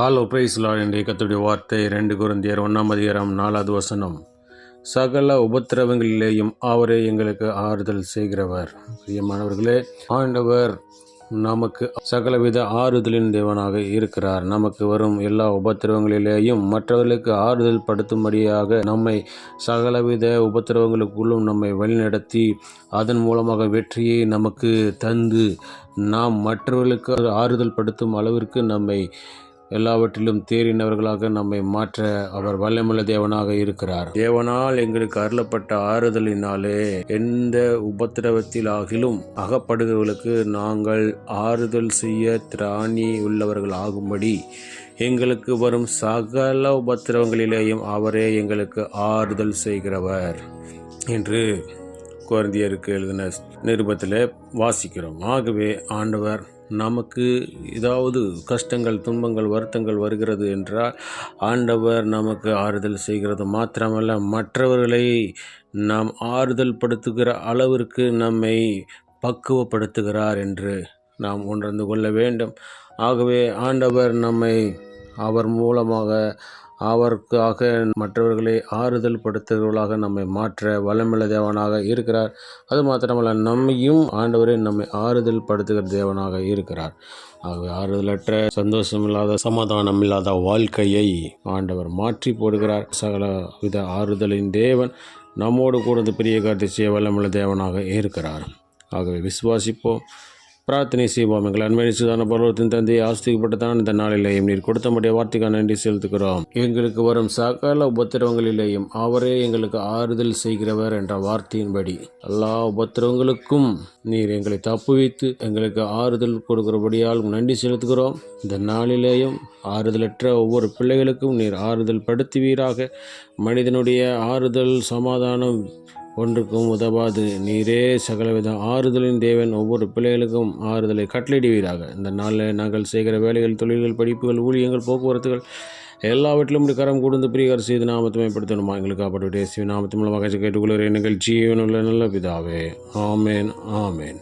Hello price Lord என்ற கத்துடைய வார்த்தை ரெண்டு குருந்தியர் ஒன்றாம் அதிகாரம் நாலாவது வசனம். சகல உபத்திரவங்களிலேயும் அவரே எங்களுக்கு ஆறுதல் செய்கிறவர். பிரியமானவர்களே ஆண்டவர் நமக்கு சகலவித ஆறுதலின் தேவனாக இருக்கிறார். நமக்கு வரும் எல்லா உபத்திரவங்களிலேயும் மற்றவர்களுக்கு ஆறுதல் படுத்தும்படியாக நம்மை சகலவித உபத்திரவங்களுக்குள்ளும் நம்மை வழிநடத்தி அதன் மூலமாக வெற்றியை நமக்கு தந்து நாம் மற்றவர்களுக்கு ஆறுதல் படுத்தும் அளவிற்கு நம்மை எல்லாவற்றிலும் தேறினவர்களாக நம்மை மாற்ற அவர் வல்லமுள்ள தேவனாக இருக்கிறார். தேவனால் எங்களுக்கு அருளப்பட்ட ஆறுதலினாலே எந்த உபத்திரவத்தில் ஆகிலும் அகப்படுகிறவர்களுக்கு நாங்கள் ஆறுதல் செய்ய திராணி உள்ளவர்கள் ஆகும்படி எங்களுக்கு வரும் சகல உபத்திரவங்களிலேயும் அவரே எங்களுக்கு ஆறுதல் செய்கிறவர் என்று குழந்தையருக்கு எழுதின நிருபத்தில் வாசிக்கிறோம். ஆகவே ஆண்டவர் நமக்கு ஏதாவது கஷ்டங்கள் துன்பங்கள் வருத்தங்கள் வருகிறது என்றால் ஆண்டவர் நமக்கு ஆறுதல் செய்கிறது. மாத்திரமல்ல மற்றவர்களை நாம் ஆறுதல் படுத்துகிற அளவிற்கு நம்மை பக்குவப்படுத்துகிறார் என்று நாம் உணர்ந்து கொள்ள வேண்டும். ஆகவே ஆண்டவர் நம்மை அவர் மூலமாக அவருக்காக மற்றவர்களை ஆறுதல் படுத்துகிறவர்களாக நம்மை மாற்ற வளமுள்ள தேவனாக இருக்கிறார். அது மாத்திரமல்ல நம்மையும் ஆண்டவரே நம்மை ஆறுதல் படுத்துகிற தேவனாக இருக்கிறார். ஆகவே ஆறுதலற்ற சந்தோஷம் இல்லாத சமாதானம் இல்லாத வாழ்க்கையை ஆண்டவர் மாற்றி போடுகிறார். சகல வித ஆறுதலின் தேவன் நம்மோடு கூட பெரிய காட்டி செய்ய வல்லமுள்ள தேவனாக இருக்கிறார். ஆகவே விசுவாசிப்போம். பிரார்த்தனை செய்வோம். எங்கள் அன்பை சுதான பருவத்தின் தந்தையை ஆஸ்திக்கப்பட்டதான் இந்த நாளிலேயும் நீர் கொடுத்தபடிய வார்த்தைக்கான நன்றி செலுத்துகிறோம். எங்களுக்கு வரும் சகல உபத்திரவங்களிலேயும் அவரே எங்களுக்கு ஆறுதல் செய்கிறவர் என்ற வார்த்தையின்படி. எல்லா உபத்திரவங்களுக்கும் நீர் எங்களை தப்புவித்து எங்களுக்கு ஆறுதல் கொடுக்கிறபடியால் நன்றி செலுத்துகிறோம். இந்த நாளிலேயும் ஆறுதலற்ற ஒவ்வொரு பிள்ளைகளுக்கும் நீர் ஆறுதல் படுத்துவீராக. மனிதனுடைய ஆறுதல் சமாதானம் ஒன்றுக்கும் உதவாது. நீரே சகலவித ஆறுதலின் தேவன். ஒவ்வொரு பிள்ளைகளுக்கும் ஆறுதலை கட்டளிடுவீராக இந்த நாளில் நாங்கள் செய்கிற வேலைகள் தொழில்கள் படிப்புகள் ஊழியங்கள் போக்குவரத்துகள் எல்லாவற்றிலும் இப்படி கரம் கொடுத்து பிரியகர் செய்து நாமத்தை மேம்படுத்தணுமா? எங்களுக்கு சிவ நாமத்து மூலமாக கேட்டுக்கொள்கிற நிகழ்ச்சி ஜீவனுள்ள நல்ல பிதாவே. ஆமேன் ஆமேன்.